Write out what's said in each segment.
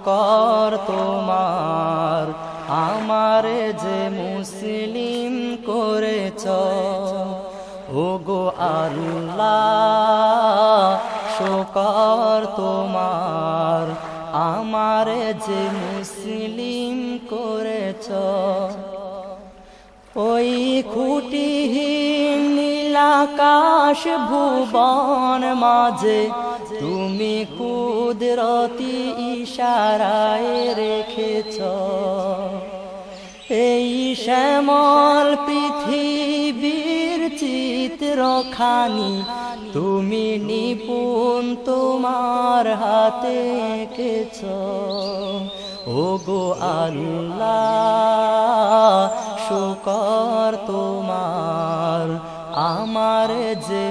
শুকর তোমার, আমার যে মুসলিম করেছ। ও গো আল্লাহ, শুকর তোমার, আমার যে মুসলিম করেছ। ওই খুঁটিহীন নীলাকাশ ভুবন মাঝে তুমি কুদরতি ইশারায় রেখেছ। এই শ্যামল পৃথিবীর চিত্রখানি তুমি নিপুণ তোমার হাতে এঁকেছ। ও গো আল্লাহ, শুকর তোমার, আমার যে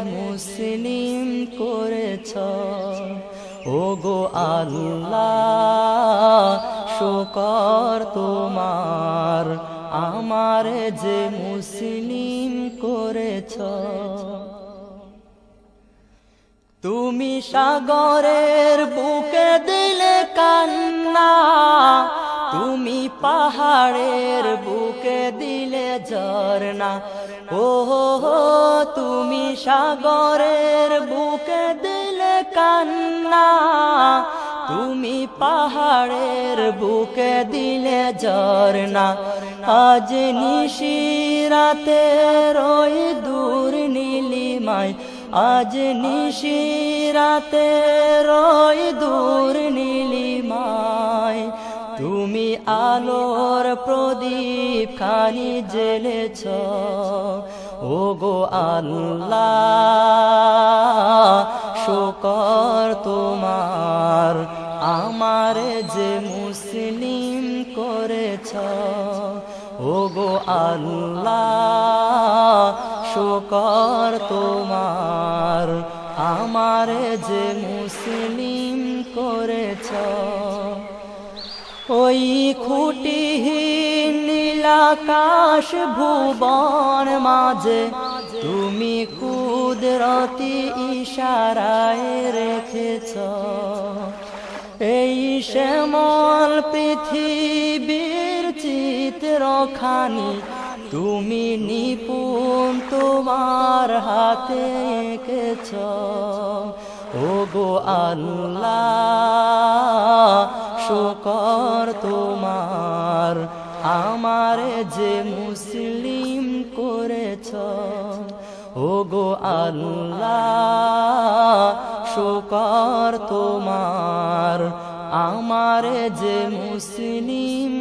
ও গো আল্লাহ, শুকর তোমার, আমার যে মুসলিম করেছ। তুমি সাগরের বুকে দিলে কান্না, তুমি পাহাড়ের বুকে দিলে ঝরনা ও তুমি সাগরের বুকে কান্না তুমি পাহাড়ের বুকে দিলে ঝরনা আজ নিশিরাতে রই দূর নীলিমায়, আজ নিশিরাতে রই দূর নীলিমায়। তুমি আলোর প্রদীপ খানি জেলেছ ও গো আল্লাহ। আল্লাহ, শোকর তোমার। আমার যে মুসলিম করেছ, ওই খুঁটিহীন নীলাকাশ ভুবন মাঝে তুমি কুদরতি ইশারায় রেখেছ। এই শ্যামল পৃথিবীর চিত্রখানি তুমি নিপুণ তোমার হাতে এঁকেছ। ও গো আল্লাহ, শুকর তোমার, আমার যে মুসলিম করেছ। ও গো আল্লাহ, শুকর তোমার, আমার যে মুসলিম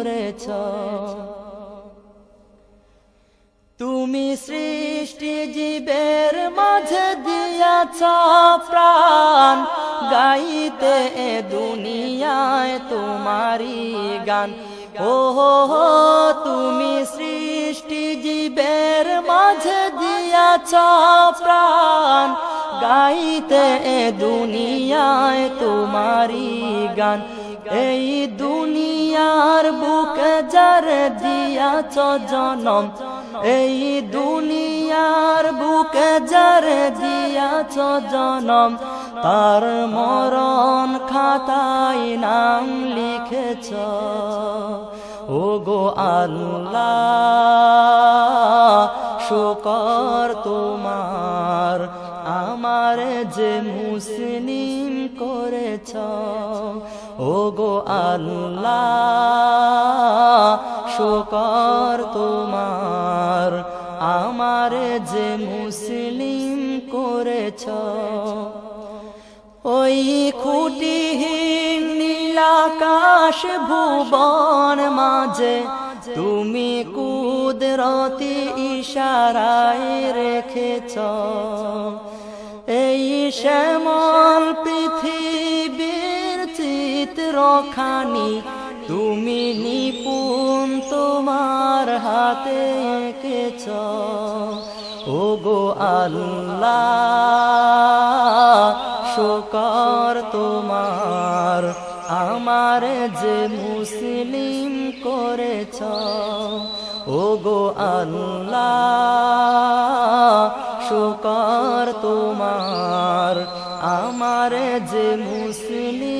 করেছ। তুমি সৃষ্টি জীবের মাঝে দিয়াছ প্রাণ। গাইতে এ দুনিয়ায় তোমারি গান। ও হো তুমি সৃষ্টি জীবের মাঝে দিয়াছ প্রাণ। গাইতে এ দুনিয়ায় তোমারি গান। এই দুনিয়ার বুকে যার দিয়াছ জনম, এই দুনিয়ার বুকে যার দিয়াছ জনম, তার মরণ খাতায় নাম লিখেছ। ও গো আল্লাহ আল্লাহ, শুকর তোমার। আমার যে মুসলিম করেছ, ওই খুঁটিহীন নীলাকাশ ভুবন মাঝে তুমি কুদরতি ইশারায় রেখেছ। এই শ্যামল পৃথিবী চিত্রখানি তুমি নিপুণ তোমার হাতে এঁকেছ। ও গো আল্লাহ, শোকর তোমার, আমার যে মুসলিম করেছ। ও গো আল্লাহ, শোকর তোমার, আমার যে মুসলিম